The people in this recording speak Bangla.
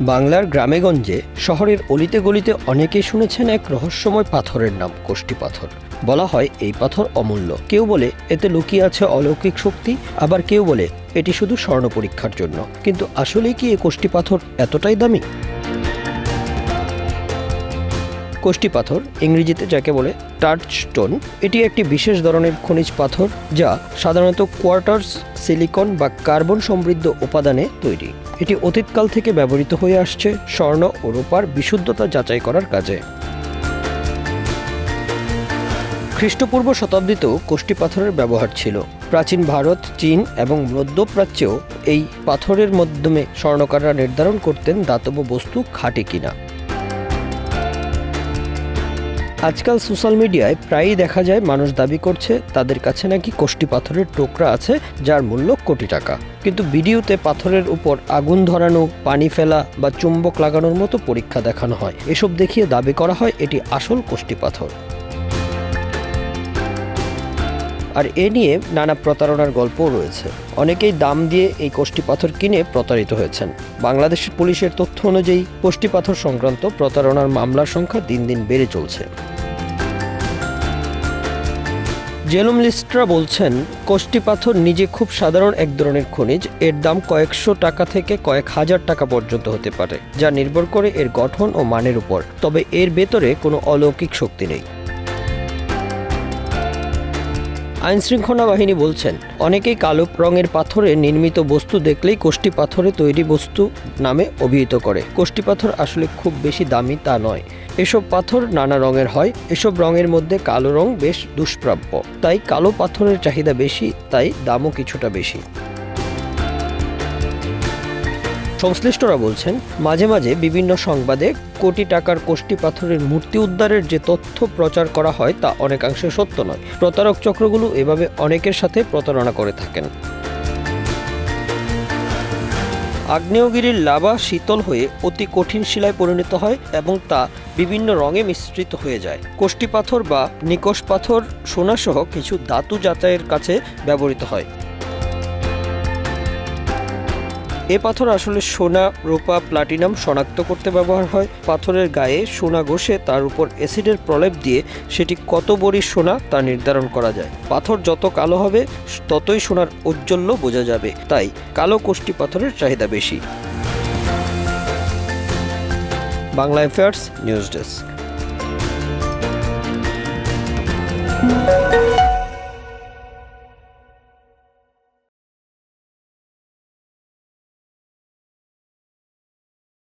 বাংলার গ্রামেগঞ্জে শহরের অলিতে গলিতে অনেকেই শুনেছেন এক রহস্যময় পাথরের নাম কোষ্টি পাথর। বলা হয় এই পাথর অমূল্য। কেউ বলে এতে লুকিয়ে আছে অলৌকিক শক্তি, আবার কেউ বলে এটি শুধু স্বর্ণ পরীক্ষার জন্য। কিন্তু আসলে কি এই কোষ্টি পাথর এতটাই দামি? কোষ্টি পাথর ইংরেজিতে যাকে বলে টার্চ স্টোন, এটি একটি বিশেষ ধরনের খনিজ পাথর যা সাধারণত কোয়ার্টার্স, সিলিকন বা কার্বন সমৃদ্ধ উপাদানে তৈরি। এটি অতীতকাল থেকে ব্যবহৃত হয়ে আসছে স্বর্ণ ও রূপার বিশুদ্ধতা যাচাই করার কাজে। খ্রিস্টপূর্ব শতাব্দীতেও কোষ্টি পাথরের ব্যবহার ছিল। প্রাচীন ভারত, চীন এবং মধ্যপ্রাচ্যেও এই পাথরের মাধ্যমে স্বর্ণকাররা নির্ধারণ করতেন দাতব্য বস্তু খাঁটি কিনা। আজকাল সোশ্যাল মিডিয়ায় প্রায়ই দেখা যায় মানুষ দাবি করছে তাদের কাছে নাকি কোষ্টি পাথরের টোকরা আছে, যার মূল্য কোটি টাকা। কিন্তু ভিডিওতে পাথরের উপর আগুন ধরানো, পানি ফেলা বা চুম্বক লাগানোর মতো পরীক্ষা দেখানো হয়। এসব দেখিয়ে দাবি করা হয় এটি আসল কোষ্টি পাথর। আর এ নিয়ে নানা প্রতারণার গল্পও রয়েছে। অনেকেই দাম দিয়ে এই কোষ্টি পাথর কিনে প্রতারিত হয়েছেন। বাংলাদেশের পুলিশের তথ্য অনুযায়ী কোষ্টি পাথর সংক্রান্ত প্রতারণার মামলার সংখ্যা দিন দিন বেড়ে চলছে। জেলুম লিস্টরা বলছেন কোষ্টি পাথর নিজে খুব সাধারণ এক ধরনের খনিজ, এর দাম কয়েকশো টাকা থেকে কয়েক হাজার টাকা পর্যন্ত হতে পারে, যা নির্ভর করে এর গঠন ও মানের উপর। তবে এর ভেতরে কোনো অলৌকিক শক্তি নেই। আইনশৃঙ্খলা বাহিনী বলছেন, অনেকেই কালো রঙের পাথরে নির্মিত বস্তু দেখলেই কোষ্টি পাথরে তৈরি বস্তু নামে অভিহিত করে। কোষ্টি পাথর আসলে খুব বেশি দামি তা নয়। এসব পাথর নানা রঙের হয়, এসব রঙের মধ্যে কালো রং বেশ দুষ্প্রাপ্য। তাই কালো পাথরের চাহিদা বেশি, তাই দামও কিছুটা বেশি। সংশ্লিষ্টরা বলছেন, মাঝে মাঝে বিভিন্ন সংবাদে কোটি টাকার কোষ্টি পাথরের মূর্তি উদ্ধারের যে তথ্য প্রচার করা হয় তা অনেকাংশে সত্য নয়। প্রতারক চক্রগুলো এভাবে অনেকের সাথে প্রতারণা করে থাকেন। আগ্নেয়গিরির লাভা শীতল হয়ে অতি কঠিন শিলায় পরিণত হয় এবং তা বিভিন্ন রঙে মিশ্রিত হয়ে যায়। কোষ্টি পাথর বা নিকশ পাথর, সোনাসহ কিছু ধাতু যাচাইয়ের কাছে ব্যবহৃত হয়। এ পাথর আসলে সোনা, রূপা, প্লাটিনাম শনাক্ত করতে ব্যবহার হয়। পাথরের গায়ে সোনা ঘষে তার উপর অ্যাসিডের প্রলেপ দিয়ে সেটি কত বড়ি সোনা তা নির্ধারণ করা যায়। পাথর যত কালো হবে, ততই সোনার ঔজ্জ্বল্য বোঝা যাবে। তাই কালো কোষ্টি পাথরের চাহিদা বেশি। Bangla affairs news desk.